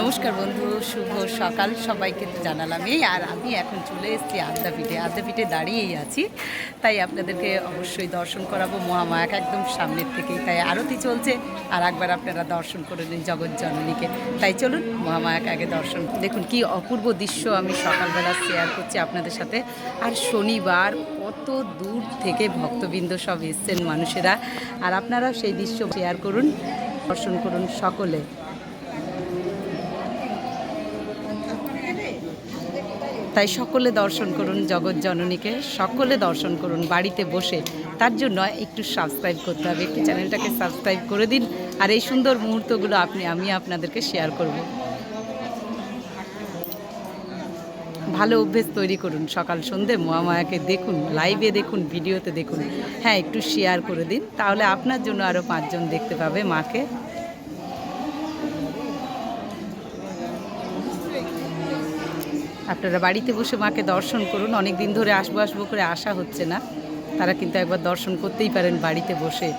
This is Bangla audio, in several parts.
নমস্কার বন্ধু, শুভ সকাল সবাইকে তো জানালাম। এই আর আমি এখন চলে এসেছি আদ্যাপীঠে। আদ্যাপীঠে দাঁড়িয়েই আছি। তাই আপনাদেরকে অবশ্যই দর্শন করাবো। মহামায়াক একদম সামনের থেকেই। তাই আরতি চলছে। আর একবার আপনারা দর্শন করে নিন জগৎ জননীকে। তাই চলুন মহামায়াক আগে দর্শন। দেখুন কি অপূর্ব দৃশ্য আমি সকালবেলা শেয়ার করছি আপনাদের সাথে। আর শনিবার কত দূর থেকে ভক্তবৃন্দ সব এসছেন মানুষেরা। আর আপনারা সেই দৃশ্য শেয়ার করুন, দর্শন করুন সকলে। তাই সকলে দর্শন করুন জগৎ জননীকে, সকলে দর্শন করুন বাড়িতে বসে। তার জন্য একটু সাবস্ক্রাইব করতে হবে, একটু চ্যানেলটাকে সাবস্ক্রাইব করে দিন। আর এই সুন্দর মুহূর্তগুলো আপনি, আমি আপনাদেরকে শেয়ার করব। ভালো অভ্যেস তৈরি করুন, সকাল সন্ধে মহামায়াকে দেখুন লাইভে দেখুন ভিডিওতে দেখুন। হ্যাঁ একটু শেয়ার করে দিন, তাহলে আপনার জন্য আরও পাঁচজন দেখতে পাবে মাকে। আপনারা বাড়িতে বসে মাকে দর্শন করুন। অনেক দিন ধরে আসব আসব করে আসা হচ্ছে না। তারা কিন্তু একবার দর্শন করতেই পারেন বাড়িতে বসে।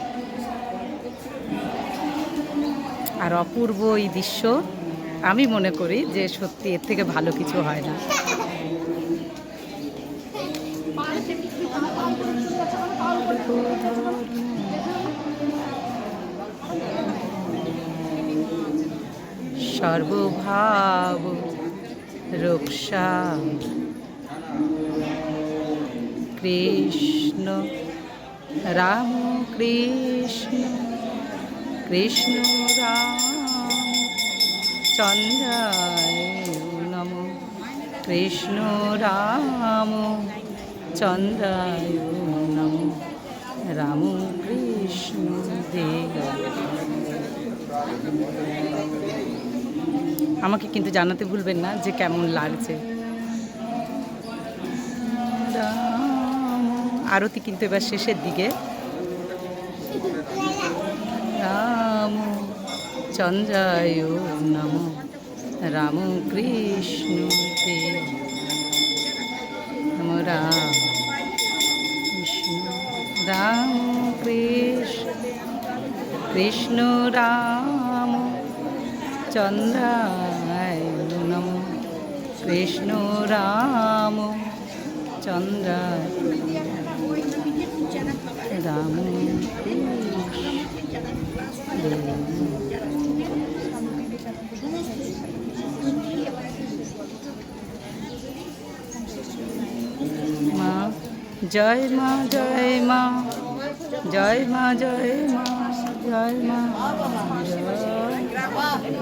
আর অপূর্ব এই দৃশ্য, আমি মনে করি যে সত্যি এর থেকে ভালো কিছু হয় না। সর্বভাব রক্ষা কৃষ্ণ, রাম কৃষ্ণ কৃষ্ণ রাম চন্দ্রায় নম। কৃষ্ণ রাম চন্দ্রায় নম। রাম কৃষ্ণ দেব। আমাকে কিন্তু জানাতে ভুলবেন না যে কেমন লাগছে। আরতি কিন্তু এবার শেষের দিকে। রাম চন্দ্রায় নম। রাম কৃষ্ণ রাম কৃষ্ণ। রাম কৃষ্ণ। কৃষ্ণ রাম চন্দ্রায় নম কৃষ্ণ রাম। চন্দ্রায় রাম। মা, জয় মা জয় মা জয় মা জয় মা জয় মা।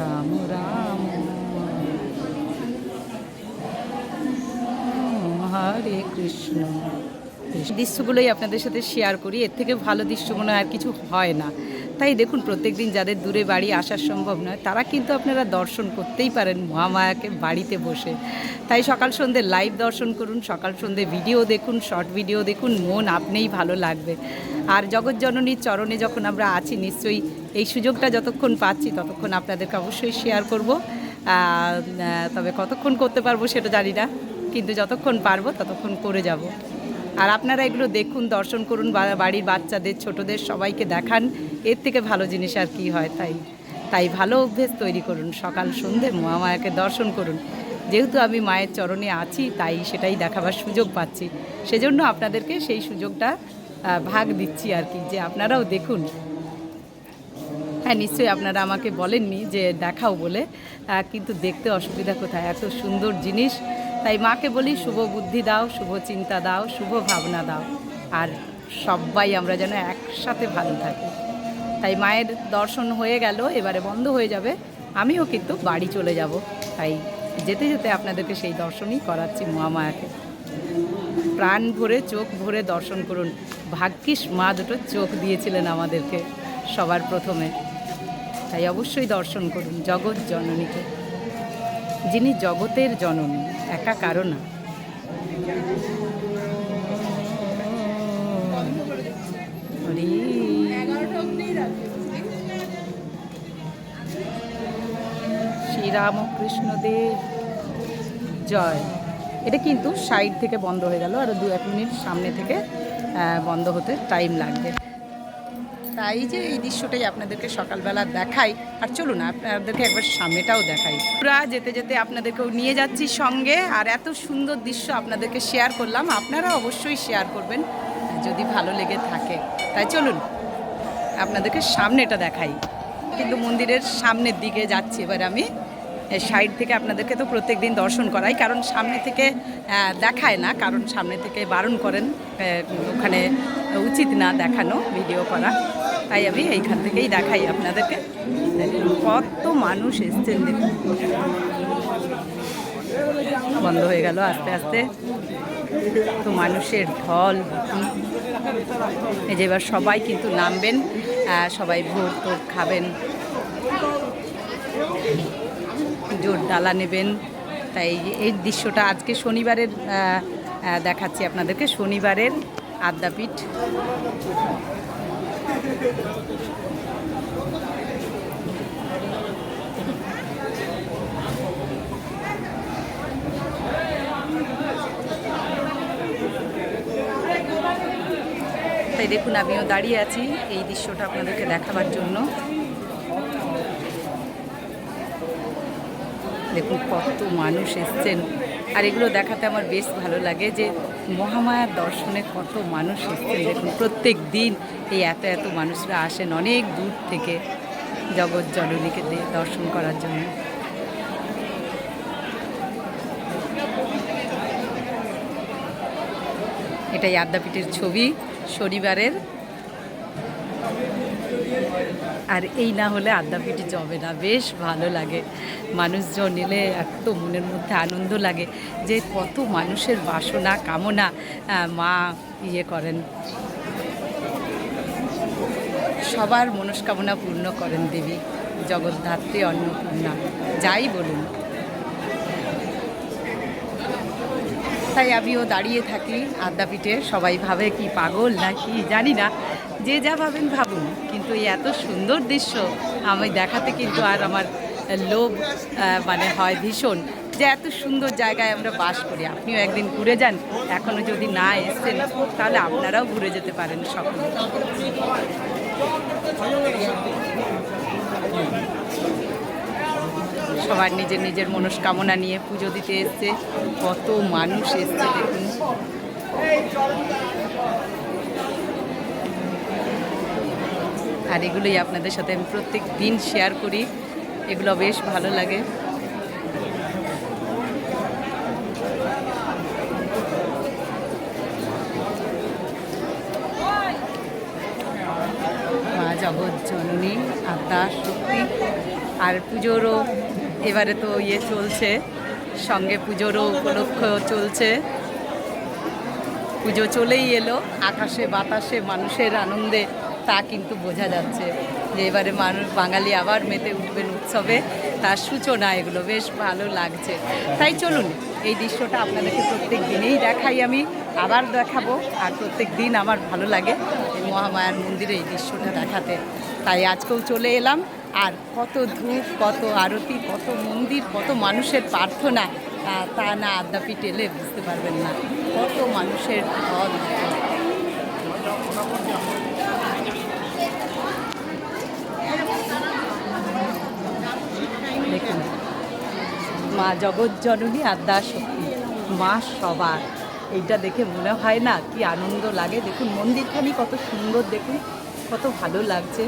রাম রাম কৃষ্ণ। দৃশ্যগুলোই আপনাদের সাথে শেয়ার করি, এর থেকে ভালো দৃশ্য মনে আর কিছু হয় না। তাই দেখুন, প্রত্যেক দিন যাদের দূরে বাড়ি আসা সম্ভব নয়, তারা কিন্তু আপনারা দর্শন করতেই পারেন মহামায়াকে বাড়িতে বসে। তাই সকাল সন্ধ্যে লাইভ দর্শন করুন, সকাল সন্ধ্যে ভিডিও দেখুন শর্ট ভিডিও দেখুন, মন আপনিই ভালো লাগবে। আর জগৎজননীর চরণে যখন আমরা আছি, নিশ্চয়ই এই সুযোগটা যতক্ষণ পাচ্ছি ততক্ষণ আপনাদেরকে অবশ্যই শেয়ার করব। তবে কতক্ষণ করতে পারব সেটা জানি না, কিন্তু যতক্ষণ পারব ততক্ষণ করে যাব। আর আপনারা এগুলো দেখুন, দর্শন করুন বাড়ির বাচ্চাদের, ছোটদের সবাইকে দেখান, এর থেকে ভালো জিনিস আর কি হয় তাই। তাই ভালো অভ্যেস তৈরি করুন, সকাল, সন্ধে মহামায়াকে দর্শন করুন। যেহেতু আমি মায়ের চরণে আছি, তাই সেটাই দেখাবার সুযোগ পাচ্ছি। সেজন্য আপনাদেরকে সেই সুযোগটা ভাগ দিচ্ছি আর কি, যে আপনারাও দেখুন হ্যাঁ নিশ্চয়ই আপনারা আমাকে বলেননি যে দেখাও বলে। কিন্তু দেখতে অসুবিধা কোথায়? এত সুন্দর জিনিস। তাই মাকে বলি, শুভ বুদ্ধি দাও, শুভ চিন্তা দাও, শুভ ভাবনা দাও। আর সবাই আমরা যেন একসাথে ভালো থাকি। তাই মায়ের দর্শন হয়ে গেল, এবারে বন্ধ হয়ে যাবে। আমিও কিন্তু বাড়ি চলে যাব। তাই যেতে যেতে আপনাদেরকে সেই দর্শনই করাচ্ছি মহামায়াকে। প্রাণ ভরে, চোখ ভরে দর্শন করুন। ভাগ্যিস মা দুটো চোখ দিয়েছিলেন আমাদেরকে সবার প্রথমে। তাই অবশ্যই দর্শন করুন জগৎ জননীকে, যিনি জগতের জননী, একা কারও না। হরি। শ্রীরামকৃষ্ণ দেব জয়। এটা কিন্তু সাইড থেকে বন্ধ হয়ে গেল, আর দু এক মিনিট সামনে থেকে বন্ধ হতে টাইম লাগবে। তাই যে এই দৃশ্যটাই আপনাদেরকে সকালবেলা দেখাই। আর চলুন, আপনাদেরকে একবার সামনেটাও দেখাই। পুরা যেতে যেতে আপনাদেরকেও নিয়ে যাচ্ছি সঙ্গে, আর এত সুন্দর দৃশ্য আপনাদেরকে শেয়ার করলাম। আপনারা অবশ্যই শেয়ার করবেন, যদি ভালো লেগে থাকে। তাই চলুন, আপনাদেরকে সামনেটা দেখাই। কিন্তু মন্দিরের সামনের দিকে যাচ্ছি এবার আমি। সাইড থেকে আপনাদেরকে তো প্রত্যেক দিন দর্শন করাই, কারণ সামনে থেকে দেখায় না, কারণ সামনে থেকে বারণ করেন ওখানে উচিত না দেখানো ভিডিও করা। তাই আমি, এইখান থেকেই দেখাই আপনাদেরকে। কত মানুষ এসছেন বন্ধ হয়ে গেল আস্তে আস্তে। তো মানুষের ঢল যে এবার সবাই কিন্তু নামবেন সবাই ভোট টোট খাবেন। জোর ডালা নেবেন। তাই এই দৃশ্যটা আজকে শনিবারের দেখাচ্ছি আপনাদেরকে। শনিবারের আদ্যাপীঠ। তাই দেখুন, আমিও দাঁড়িয়ে আছি এই দৃশ্যটা আপনাদেরকে দেখাবার জন্য। দেখুন, কত মানুষ এসছেন। আর এগুলো দেখাতে আমার বেশ ভালো লাগে যে মহামায়ার দর্শনে কত মানুষ এসছেন দেখুন, প্রত্যেক দিন এই এত এত মানুষরা আসেন অনেক দূর থেকে জগৎ জননীকে দর্শন করার জন্য। এটাই আদ্যাপীঠের ছবি, শনিবারের আর এই না হলে আদ্যাপীঠে জমে না। বেশ ভালো লাগে। মানুষজন এলে এত মনের মধ্যে আনন্দ লাগে যে কত মানুষের বাসনা, কামনা মা ইয়ে করেন। সবার মনস্কামনা পূর্ণ করেন দেবী। জগদ্ধাত্রী অন্নপূর্ণা, যাই বলুন। তাই আমিও দাঁড়িয়ে থাকি আদ্যাপীঠে সবাই ভাবে কি পাগল না কি জানি না। যে যা ভাবেন ভাবুন। কিন্তু এত সুন্দর দৃশ্য আমি দেখাতে কিন্তু আর আমার লোভ মানে হয় ভীষণ যে এত সুন্দর জায়গায় আমরা বাস করি। আপনিও একদিন ঘুরে যান, এখনও যদি না এসছেন, তাহলে আপনারাও ঘুরে যেতে পারেন সকলে সবার নিজের নিজের মনস্কামনা নিয়ে পুজো দিতে এসছে, কত মানুষ এসছে দেখুন। আর এগুলোই আপনাদের সাথে আমি প্রত্যেক দিন শেয়ার করি। এগুলো বেশ ভালো লাগে। মা জগৎ জননী, আত্মা শক্তি। আর পুজোরও এবারে তো ইয়ে চলছে, সঙ্গে পুজোরও উপলক্ষ চলছে। পুজো চলেই এলো, আকাশে বাতাসে মানুষের আনন্দে তা কিন্তু বোঝা যাচ্ছে যে এবারে মানুষ বাঙালি আবার মেতে উঠবেন উৎসবে, তার সূচনা এগুলো। বেশ ভালো লাগছে। তাই চলুন, এই দৃশ্যটা আপনাদেরকে প্রত্যেক দিনেই দেখাই আমি। আবার দেখাবো, আর প্রত্যেক দিন আমার ভালো লাগে এই মহামায়ার মন্দিরে এই দৃশ্যটা দেখাতে। তাই আজকেও চলে এলাম, আর কত ধূপ, কত আরতি, কত মন্দির, কত মানুষের প্রার্থনা তা না আদ্যাপীঠ এলে বুঝতে পারবেন না। কত মানুষের ঢল দেখুন, মা জগৎ জননী আদ্যা শক্তি মা সবার। এইটা দেখে মনে হয় না কি আনন্দ লাগে। দেখুন, মন্দিরখানি কত সুন্দর দেখুন, কত ভালো লাগছে।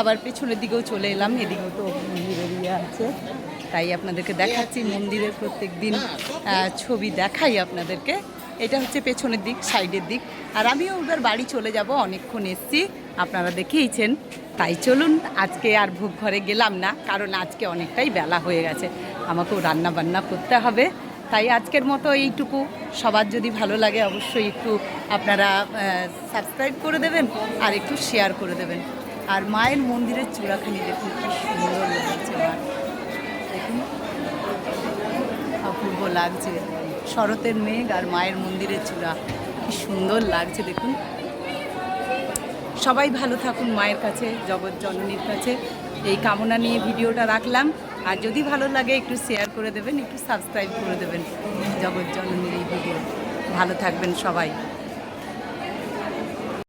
আবার পেছনের দিকেও চলে এলাম, এদিকেও তো মন্দির এরিয়া আছে। তাই আপনাদেরকে দেখাচ্ছি মন্দিরের প্রত্যেক দিন ছবি দেখাই আপনাদেরকে। এটা হচ্ছে পেছনের দিক, সাইডের দিক। আর আমিও ওদের বাড়ি চলে যাব, অনেকক্ষণ এসছি। আপনারা দেখেইছেন। তাই চলুন, আজকে আর ভোগ ঘরে গেলাম না, কারণ আজকে অনেকটাই বেলা হয়ে গেছে। আমাকেও রান্না বান্না করতে হবে। তাই আজকের মতো এইটুকু। সবার যদি ভালো লাগে অবশ্যই একটু আপনারা সাবস্ক্রাইব করে দেবেন আর একটু শেয়ার করে দেবেন। আর মায়ের মন্দিরের চূড়াখানি দেখুন, কি সুন্দর লাগছে মা দেখুন, অপূর্ব লাগছে। শরতের মেঘ আর মায়ের মন্দিরের চূড়া, কি সুন্দর লাগছে দেখুন। সবাই ভালো থাকুন মায়ের কাছে, জগৎ জননীর কাছে। এই কামনা নিয়ে ভিডিওটা রাখলাম। আর যদি ভালো লাগে, একটু শেয়ার করে দেবেন, একটু সাবস্ক্রাইব করে দেবেন। জগৎ জননীর এই ভিডিও ভালো থাকবেন সবাই।